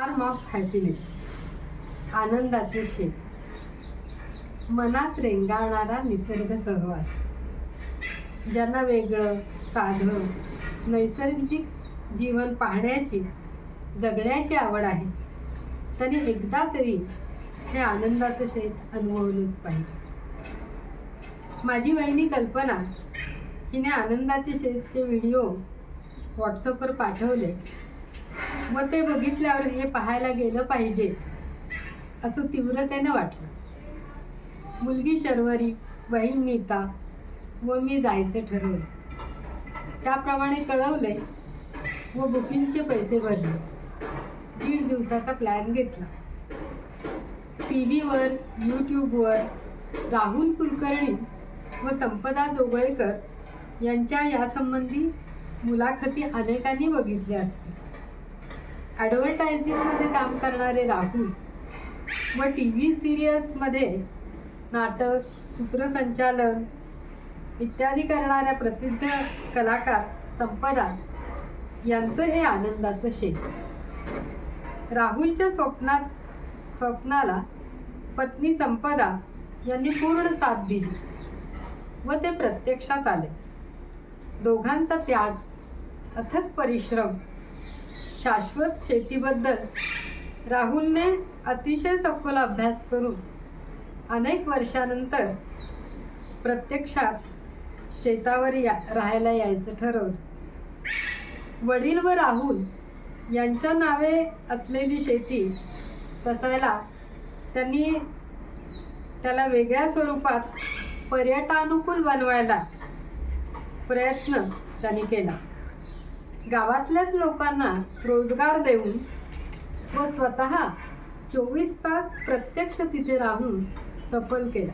Form of happiness आनंदाचे शेत. मनात रेंगाळणारा निसर्ग सहवास. ज्यांना वेगळं साधं नैसर्गिक जीवन पाहण्याची जगण्याची आवड आहे त्यांनी एकदा तरी हे आनंदाचं शेत अनुभवलंच पाहिजे. माझी वहिनी कल्पना हिने आनंदाचे शेतचे व्हिडिओ व्हॉट्सअपवर पाठवले. व ते बघितल्यावर हे पाहायला गेलं पाहिजे. असं तीव्रतेनं वाटलं. मुलगी शर्वरी बहीण नीता व मी जायचं ठरवलं. त्याप्रमाणे कळवले व बुकिंगचे पैसे भरले. दीड दिवसाचा प्लॅन घेतला. टी व्हीवर यूट्यूबवर राहुल कुलकर्णी व संपदा जोगळेकर यांच्या यासंबंधी मुलाखती अनेकांनी बघितल्या असतील. ॲडव्हर्टायझिंगमध्ये काम करणारे राहुल व टी व्ही सिरियल्समध्ये नाटक सूत्रसंचालन इत्यादी करणाऱ्या प्रसिद्ध कलाकार संपदा यांचं हे आनंदाचं शेत. राहुलच्या स्वप्नात स्वप्नाला पत्नी संपदा यांनी पूर्ण साथ दिली व ते प्रत्यक्षात आले. दोघांचा त्याग अथक परिश्रम शाश्वत शेतीबद्दल राहुलने अतिशय सखोल अभ्यास करून अनेक वर्षानंतर प्रत्यक्षात शेतावर या राहायला यायचं ठरवलं. वडील व राहुल यांच्या नावे असलेली शेती तसायला त्यांनी त्याला वेगळ्या स्वरूपात पर्यटानुकूल बनवायला प्रयत्न त्यांनी केला. गावातल्याच लोकांना रोजगार देऊन व स्वतः चोवीस तास प्रत्यक्ष तिथे राहून सफल केला.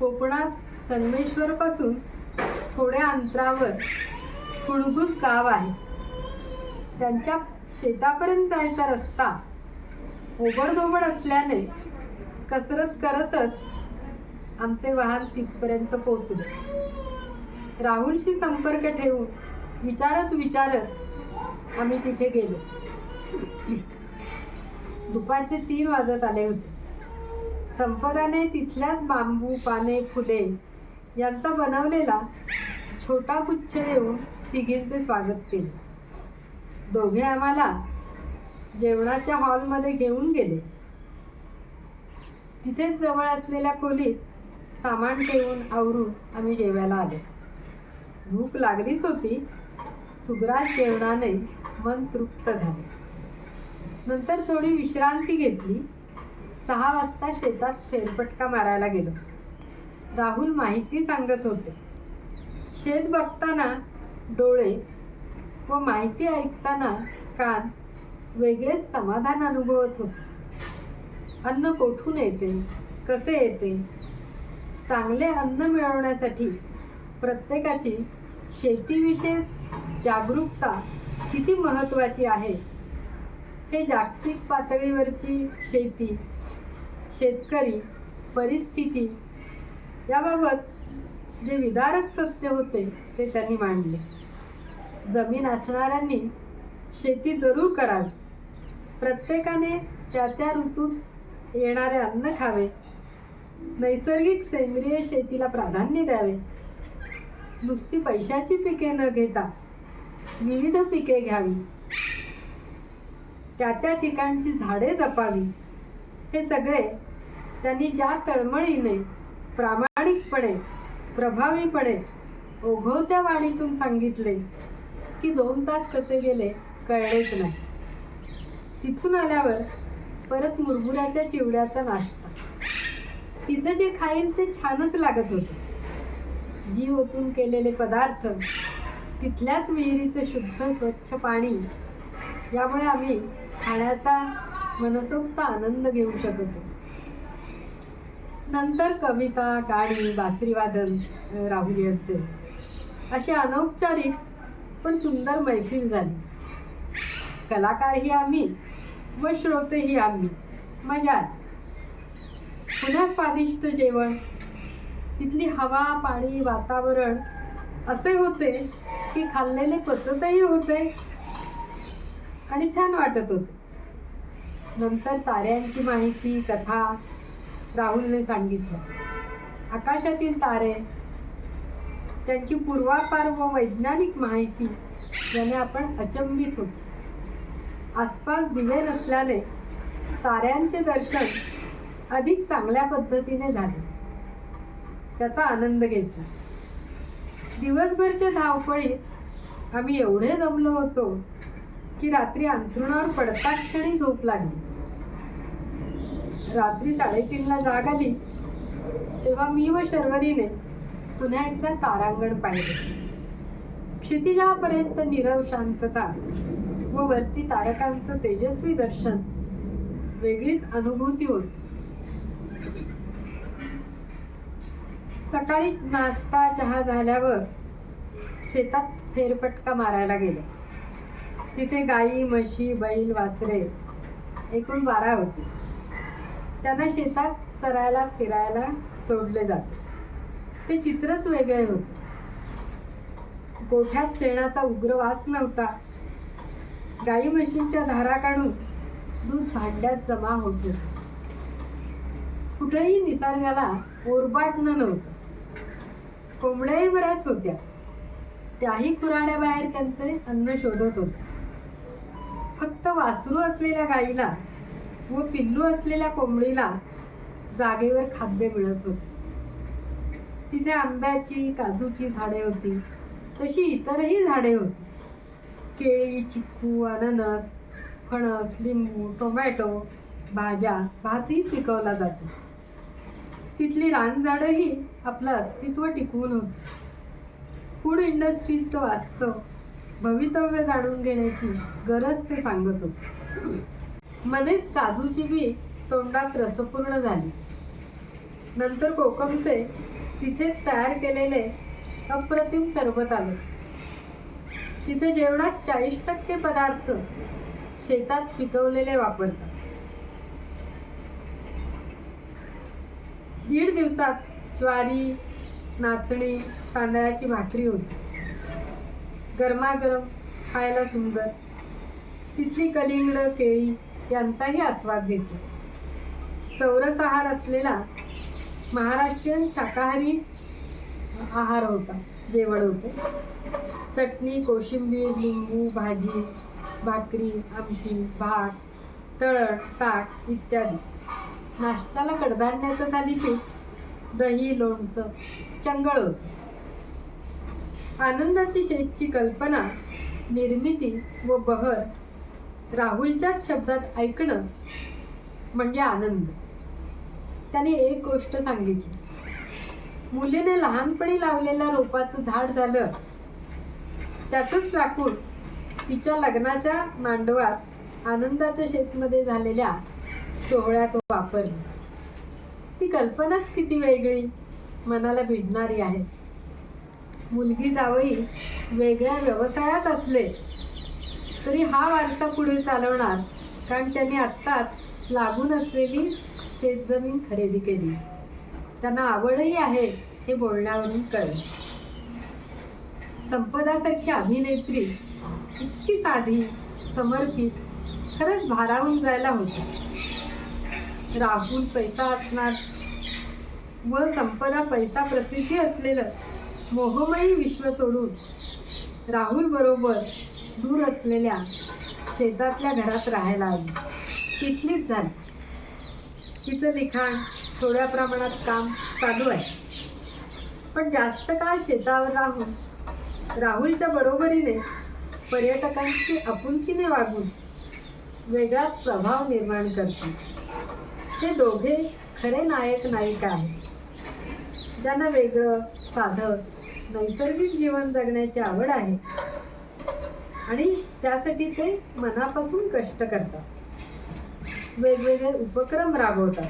कोकणात संगमेश्वरपासून थोड्या अंतरावर फुडगुस गाव आहे. त्यांच्या शेतापर्यंत जायचा रस्ता ओबडधोबड असल्याने कसरत करतच आमचे वाहन तिथपर्यंत पोचले राहुलशी संपर्क ठेवून विचारत विचारत आम्ही तिथे गेलो. दुपारचे तीन वाजत आले होते. संपदाने तिथल्याच बांबू पाने फुले यांचा बनवलेला छोटा गुच्छ देऊन तिघींचे स्वागत केले. दोघे आम्हाला जेवणाच्या हॉलमध्ये घेऊन गेले. तिथेच जवळ असलेल्या खोलीत सामान ठेवून आवरून आम्ही जेवायला आलो. भूक लागलीच होती सुग्रास जेवणाने मन तृप्त झाले. नंतर थोडी विश्रांती घेतली. सहा वाजता शेतात फेरफटका मारायला गेलो. राहुल माहिती सांगत होते. शेत बघताना डोळे व माहिती ऐकताना कान वेगळेच समाधान अनुभवत होते. अन्न कोठून येते? कसे येते? चांगले अन्न मिळवण्यासाठी प्रत्येकाची शेतीविषयी जागरूकता किती महत्त्वाची आहे? हे जागतिक पातळीवरची शेती शेतकरी परिस्थिती याबाबत जे विदारक सत्य होते ते त्यांनी मांडले. जमीन असणाऱ्यांनी शेती जरूर करावी. प्रत्येकाने त्या त्या ऋतूत येणारे अन्न खावे. नैसर्गिक सेंद्रिय शेतीला प्राधान्य द्यावे. नुसती पैशाची पिके न घेता विविध पिके घ्यावी. त्या त्या ठिकाणची झाडे जपावी. हे सगळे त्यांनी ज्या तळमळीने प्रामाणिकपणे प्रभावीपणे ओघवत्या वाणीतून सांगितले की दोन तास कसे गेले कळलेच नाही. तिथून आल्यावर परत मुरमुऱ्याच्या चिवड्याचा नाश्ता. तिथं जे खाईल ते छानच लागत होते. जीव ओतून केलेले पदार्थ तिथल्याच विहिरीचं शुद्ध स्वच्छ पाणी. यामुळे आम्ही खाण्याचा मनसोक्त आनंद घेऊ शकत होतो नंतर कविता गाणी बासरीवादन राहुल यांचे. अशी अनौपचारिक पण सुंदर मैफिल झाली. कलाकारही आम्ही व श्रोतेही आम्ही. मजा पुन्हा स्वादिष्ट जेवण. तिथली हवा पाणी वातावरण असे होते की खाल्लेले पचतही होते. आणि छान वाटत होते. नंतर ताऱ्यांची माहिती कथा राहुलने सांगितलं. आकाशातील तारे त्यांची पूर्वापार व वैज्ञानिक माहिती याने आपण अचंबित होतो. आसपास दिवे नसल्याने ताऱ्यांचे दर्शन अधिक चांगल्या पद्धतीने झाले. त्याचा आनंद घेतला दिवसभरच्या धावपळीत आम्ही एवढे दमलो होतो की रात्री अंथरुणावर पडता क्षणी झोप लागली. रात्री साडेतीनला जाग आली तेव्हा मी व शर्वरीने पुन्हा एकदा तारांगण पाहिले. क्षितिजापर्यंत निरव शांतता व वरती तारकांचं तेजस्वी दर्शन वेगळीच अनुभूती होती. सकाळी नाश्ता चहा झाल्यावर शेतात फेरफटका मारायला गेलो. तिथे गाई म्हशी बैल वासरे एकूण बारा होती. त्यांना शेतात चरायला फिरायला सोडले जाते. ते चित्रच वेगळे होते. गोठ्यात शेणाचा उग्र वास नव्हता. गाई म्हशींच्या धारा काढून दूध भांड्यात जमा होत होते. कुठेही निसर्गाला ओरबाटणं नव्हतं. कोंबड्याही बऱ्याच होत्या. त्याही खुराण्याबाहेर त्यांचे अन्न शोधत होते. फक्त वासरू असलेल्या गाईला व पिल्लू असलेल्या कोंबडीला जागेवर खाद्य मिळत होते. तिथे आंब्याची काजूची झाडे होती. तशी इतरही झाडे होती. केळी चिक्कू अननस फणस लिंबू टोमॅटो भाज्या भातही पिकवला जातो. तिथली रानझाडंही आपलं अस्तित्व टिकवून होत. फूड इंडस्ट्रीचं वास्तव भवितव्य जाणून घेण्याची गरज ते सांगत होते. मध्येच काजूची बी तोंडात रसपूर्ण झाली. नंतर कोकमचे तिथेच तयार केलेले अप्रतिम सरबत आले. तिथे जेवणात चाळीस टक्के पदार्थ शेतात पिकवलेले वापरतात. दीड दिवसात ज्वारी नाचणी तांदळाची भाकरी होती. गरमागरम खायला सुंदर. तिथली कलिंगड केळी यांचाही आस्वाद घेतला. चौरस आहार असलेला महाराष्ट्रीयन शाकाहारी आहार होता जेवण होते. चटणी कोशिंबीर लिंबू भाजी भाकरी आमटी भात तळण ताक इत्यादी. नाश्त्याला कडधान्याचं थालीपीठ दही लोणचं चंगळ होतं. आनंदाची शेतची कल्पना निर्मिती व बहर राहुलच्याच शब्दात ऐकणं म्हणजे आनंद. त्याने एक गोष्ट सांगितली. मुलीने लहानपणी लावलेल्या रोपाचं झाड झालं. त्याचंच लाकूड तिच्या लग्नाच्या मांडवात आनंदाच्या शेतमध्ये झालेल्या सोहळ्यात वापरली. ती कल्पनाच किती वेगळी. मनाला भिडणारी आहे. मुलगी जावई वेगळ्या व्यवसायात असले तरी हा वारसा पुढे चालवणार कारण त्यांनी आत्ताच लागून असलेली शेतजमीन खरेदी केली. त्यांना आवडही आहे हे बोलण्यावरून कळलं संपदासारखी अभिनेत्री इतकी साधी समर्पित खरंच भारावून जायला होती. राहुल पैसा असणार. व संपदा पैसा प्रसिद्धी असलेलं मोहमयी विश्व सोडून राहुल बरोबर दूर असलेल्या शेतातल्या घरात राहायला आली. तिथलीच झाली. तिचं लिखाण थोड्या प्रमाणात काम चालू आहे. पण जास्त काळ शेतावर राहून राहुलच्या बरोबरीने पर्यटकांची आपुलकीने वागून वेगळाच प्रभाव निर्माण करते. हे दोघे खरे नायक नायिका आहेत ज्यांना वेगळं साधं नैसर्गिक जीवन जगण्याची आवड आहे आणि त्यासाठी ते मनापासून कष्ट करतात. वेगवेगळे उपक्रम राबवतात.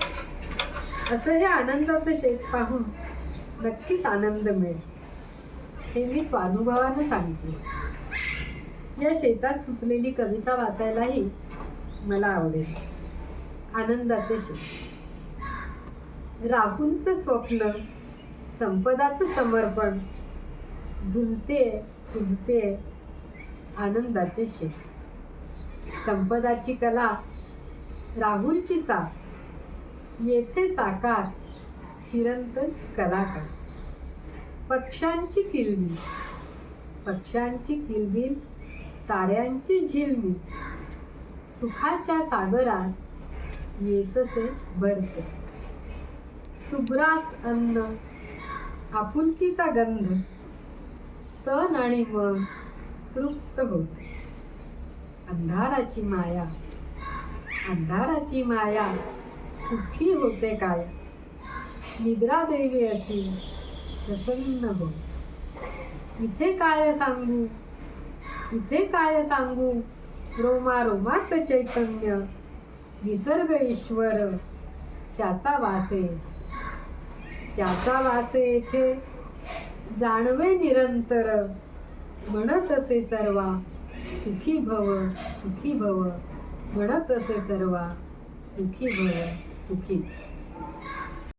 असं हे आनंदाचं शेत पाहून नक्कीच आनंद मिळेल. हे मी स्वानुभवानं सांगते. या शेतात सुचलेली कविता वाचायलाही मला आवडेल. आनंदाचे शेत राहुलचं स्वप्न संपदाचं समर्पण झुलते झुलते आनंदाचे शेत संपदाची कला राहुलची साथ. येथे साकार चिरंतन कलाकार. पक्ष्यांची किलबिल पक्ष्यांची किलबिल ताऱ्यांची झिलमिल सुखाच्या सागरास येतसे भरते सुग्रास अन्न आपुलकीचा गंध तन आणि मन तृप्त होते. अंधाराची माया अंधाराची माया सुखी होते काय? निद्रा देवी अशी प्रसन्न हो. इथे काय सांगू? इथे काय सांगू? रोमा रोमात चैतन्य निसर्ग ईश्वर त्याचा वासे त्याचा वासे येथे जाणवे निरंतर म्हणत असे सर्वा सुखी भव सुखी भव म्हणत असे सर्वा सुखी भव सुखी.